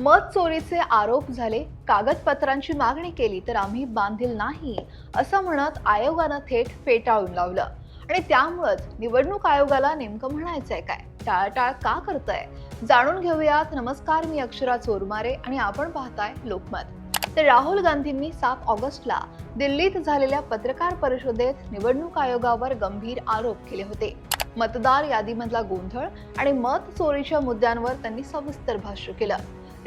मत चोरीचे आरोप झाले कागदपत्रांची मागणी केली तर आम्ही बांधील नाही असं म्हणत आयोगानं थेट फेटाळून लावलं. आणि त्यामुळंच निवडणूक आयोगाला नेमकं म्हणायचंय काय? टाळाटाळ का करताय? जाणून घेऊयात. नमस्कार मी अक्षरा चोरमारे आणि आपण पाहताय लोकमत. तर राहुल गांधींनी सात ऑगस्टला दिल्लीत झालेल्या पत्रकार परिषदेत निवडणूक आयोगावर गंभीर आरोप केले होते. मतदार यादीमधला गोंधळ आणि मत चोरीच्या मुद्द्यांवर त्यांनी सविस्तर भाष्य केलं.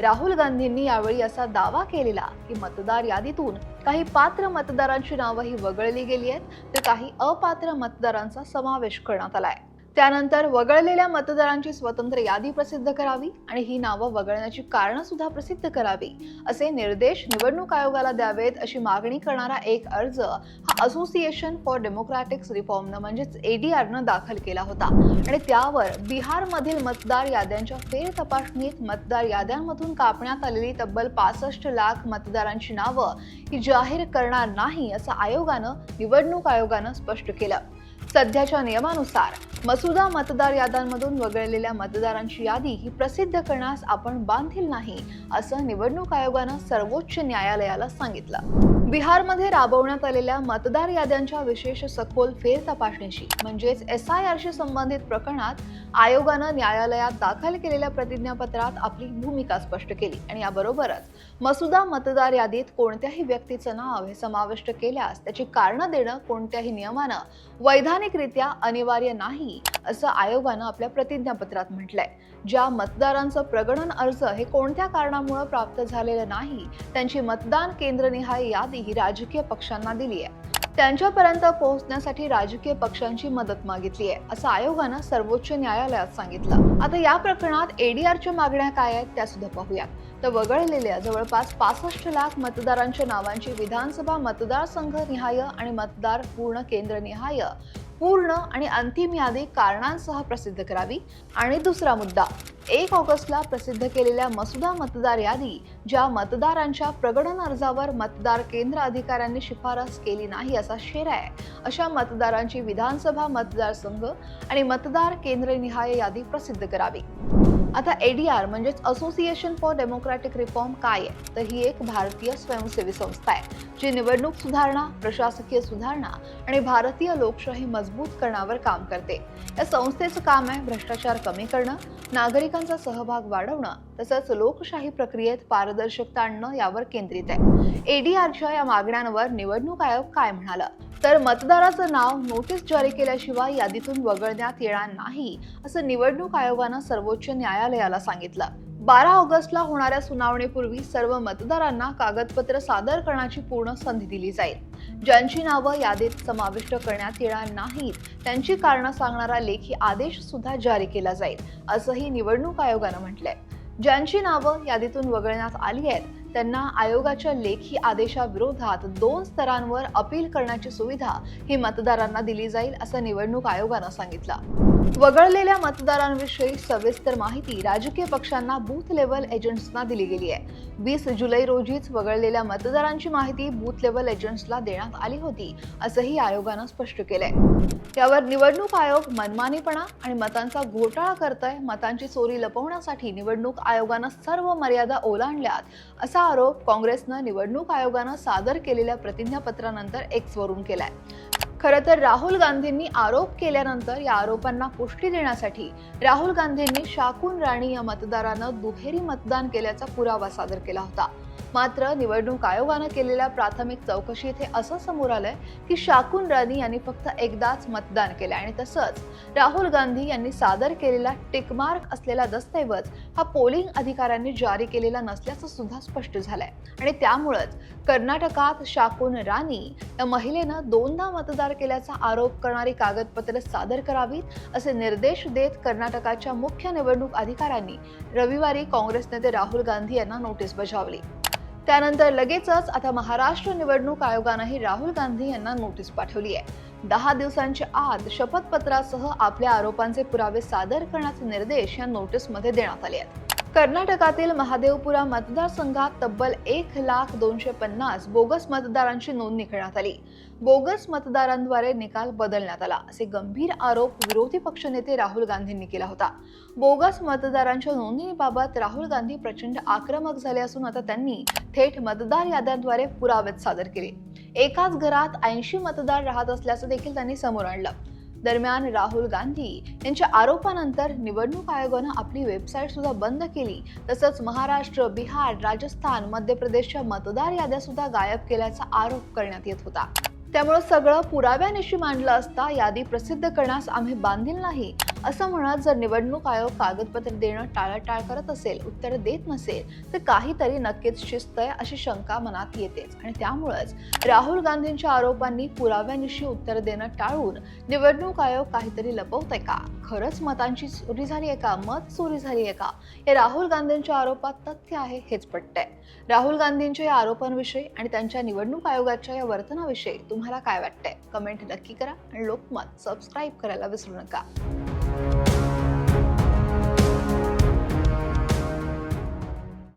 राहुल गांधींनी यावेळी असा दावा केलेला की मतदार यादीतून काही पात्र मतदारांची नावं ही वगळली गेली आहेत तर काही अपात्र मतदारांचा समावेश करण्यात आलाय. त्यानंतर वगळलेल्या मतदारांची स्वतंत्र यादी प्रसिद्ध करावी आणि ही नावं वगळण्याची कारणं सुद्धा प्रसिद्ध करावी असे निर्देश निवडणूक आयोगाला द्यावेत अशी मागणी करणारा एक अर्ज हा असोसिएशन फॉर डेमोक्रॅटिक्स रिफॉर्मनं म्हणजेच एडीआरनं दाखल केला होता. आणि त्यावर बिहारमधील मतदार याद्यांच्या फेर तपासणीत मतदार याद्यांमधून कापण्यात आलेली तब्बल पासष्ट लाख मतदारांची नावं ही जाहीर करणार नाही असं आयोगानं निवडणूक आयोगानं स्पष्ट केलं. सध्याच्या नियमानुसार मसुदा मतदार याद्यांमधून वगळलेल्या मतदारांची यादी ही प्रसिद्ध करण्यास आपण बांधील नाही असं निवडणूक आयोगानं सर्वोच्च न्यायालयाला सांगितलं. बिहारमध्ये राबवण्यात आलेल्या मतदार याद्यांच्या विशेष सखोल फेर तपासणीशी म्हणजेच एस आय आरशी संबंधित प्रकरणात आयोगानं न्यायालयात दाखल केलेल्या प्रतिज्ञापत्रात आपली भूमिका स्पष्ट केली आणि याबरोबरच मसुदा मतदार यादीत कोणत्याही व्यक्तीचं नाव हे समाविष्ट केल्यास त्याची कारणं देणं कोणत्याही नियमानं वैधानिकरित्या अनिवार्य नाही असं आयोगानं आपल्या प्रतिज्ञापत्रात म्हटलंय. ज्या मतदारांचं प्रगणन अर्ज हे कोणत्या कारणामुळे प्राप्त झालेलं नाही त्यांची मतदान केंद्रनिहाय यादी ही राजकीय पक्षांना दिली आहे. त्यांच्यापर्यंत पोहोचण्यासाठी राजकीय पक्षांची मदत मागितली आहे असं आयोगानं सर्वोच्च न्यायालयात सांगितलं. आता या प्रकरणात एडीआरच्या मागण्या काय आहेत त्या सुद्धा पाहूयात. तर वगळलेल्या जवळपास पासष्ट लाख मतदारांच्या नावांची विधानसभा मतदारसंघ निहाय आणि मतदार पूर्ण केंद्र निहाय पूर्ण आणि अंतिम यादी कारणांसह प्रसिद्ध करावी. आणि दुसरा मुद्दा एक ऑगस्टला प्रसिद्ध केलेल्या मसुदा मतदार यादी ज्या मतदारांच्या प्रगणन अर्जावर मतदार केंद्र अधिकाऱ्यांनी शिफारस केली नाही असा शेर आहे अशा मतदारांची विधानसभा मतदारसंघ आणि मतदार केंद्रनिहाय यादी प्रसिद्ध करावी. आता एडीआर म्हणजेच असोसिएशन फॉर डेमोक्रॅटिक रिफॉर्म काय आहे? तर ही एक भारतीय स्वयंसेवी संस्था आहे जी निवडणूक सुधारणा प्रशासकीय सुधारणा आणि भारतीय लोकशाही मजबूत करण्यावर काम करते. या संस्थेचं काम आहे भ्रष्टाचार कमी करणं नागरिकांचा सहभाग वाढवणं तसंच लोकशाही प्रक्रियेत पारदर्शकता आणणं यावर केंद्रित आहे. एडीआरच्या या मागण्यांवर निवडणूक आयोग काय म्हणाला? तर मतदाराचं नाव नोटीस जारी केल्याशिवाय यादीतून वगळण्यात येणार नाही असं निवडणूक आयोगानं सर्वोच्च न्यायालयाला सांगितलं. बारा ऑगस्टला होणाऱ्या सुनावणीपूर्वी सर्व मतदारांना कागदपत्र सादर करण्याची पूर्ण संधी दिली जाईल. ज्यांची नावं यादीत समाविष्ट करण्यात येणार नाहीत त्यांची कारणं सांगणारा लेखी आदेश सुद्धा जारी केला जाईल असंही निवडणूक आयोगानं म्हटलंय. ज्यांची नावं यादीतून वगळण्यात आली आहेत त्यांना आयोगाच्या लेखी आदेशाविरोधात दोन स्तरांवर अपील करण्याची सुविधा ही मतदारांना दिली जाईल असं निवडणूक आयोगानं सांगितलं. वगळलेल्या मतदारांविषयी सविस्तर माहिती राजकीय पक्षांना बूथ लेवल एजंट्सना दिली गेली आहे. वीस जुलै रोजीच वगळलेल्या मतदारांची माहिती बूथ लेवल एजंट्सला देण्यात आली होती असंही आयोगानं स्पष्ट केलंय. त्यावर निवडणूक आयोग मनमानीपणा आणि मतांचा घोटाळा करतोय मतांची चोरी लपवण्यासाठी निवडणूक आयोगानं सर्व मर्यादा ओलांडल्यात असा आरोप काँग्रेसनं निवडणूक आयोगानं सादर केलेल्या प्रतिज्ञापत्रानंतर एक्सवरून केलाय. खरं तर राहुल गांधींनी आरोप केल्यानंतर या आरोपांना पुष्टी देण्यासाठी राहुल गांधींनी शाकून राणी या मतदारानं दुहेरी मतदान केल्याचा पुरावा सादर केला होता. मात्र निवडणूक आयोगानं केलेल्या प्राथमिक चौकशीत हे असं समोर आलंय की शाकून राणी यांनी फक्त एकदाच मतदान केलं आणि तसंच राहुल गांधी यांनी सादर केलेला टिकमार्क असलेला दस्तऐवज हा पोलिंग अधिकाऱ्यांनी जारी केलेला नसल्याचं सुद्धा स्पष्ट झालंय. आणि त्यामुळंच कर्नाटकात शाकून राणी या महिलेनं दोनदा मतदार केल्याचा आरोप करणारी कागदपत्रे सादर करावीत असे निर्देश देत कर्नाटकाच्या मुख्य निवडणूक अधिकाऱ्यांनी रविवारी काँग्रेस नेते राहुल गांधी यांना नोटीस बजावली. त्यानंतर लगेचच आता महाराष्ट्र निवडणूक आयोगानंही राहुल गांधी यांना नोटीस पाठवली आहे. दहा दिवसांच्या आत शपथपत्रासह आपल्या आरोपांचे पुरावे सादर करण्याचे निर्देश या नोटीसमध्ये देण्यात आले आहेत. कर्नाटकातील महादेवपुरा मतदारसंघात तब्बल एक लाख दोनशे पन्नास बोगस मतदारांची नोंदणी करण्यात आली. बोगस मतदारांद्वारे निकाल बदलण्यात आला असे गंभीर आरोप विरोधी पक्षनेते राहुल गांधींनी केला होता. बोगस मतदारांच्या नोंदणीबाबत राहुल गांधी प्रचंड आक्रमक झाले असून आता त्यांनी थेट मतदार याद्यांद्वारे पुरावेत सादर केले. एकाच घरात ऐंशी मतदार राहत असल्याचं देखील त्यांनी समोर आणलं. दरम्यान राहुल गांधी यांच्या आरोपानंतर निवडणूक आयोगानं आपली वेबसाईट सुद्धा बंद केली. तसंच महाराष्ट्र बिहार राजस्थान मध्य प्रदेशच्या मतदार याद्या सुद्धा गायब केल्याचा आरोप करण्यात येत होता. त्यामुळे सगळं पुराव्यानिशी मांडलं असता यादी प्रसिद्ध करण्यास आम्ही बांधील नाही. असं म्हणत जर निवडणूक आयोग कागदपत्र देणं टाळाटाळ करत असेल उत्तर देत नसेल तर काहीतरी नक्कीच शिस्त आहे अशी शंका मनात येतेच. आणि त्यामुळेच राहुल गांधींच्या आरोपांनी पुराव्यानिशी उत्तर देणं टाळून निवडणूक आयोग काहीतरी लपवतंय का? खरंच मतांची चोरी झाली आहे का? मत चोरी झाली आहे का? या राहुल गांधींच्या आरोपात तथ्य आहे हेच पटतंय. राहुल गांधींच्या या आरोपांविषयी आणि त्यांच्या निवडणूक आयोगाच्या या वर्तनाविषयी तुम्हाला काय वाटतंय? कमेंट नक्की करा आणि लोकमत सबस्क्राईब करायला विसरू नका.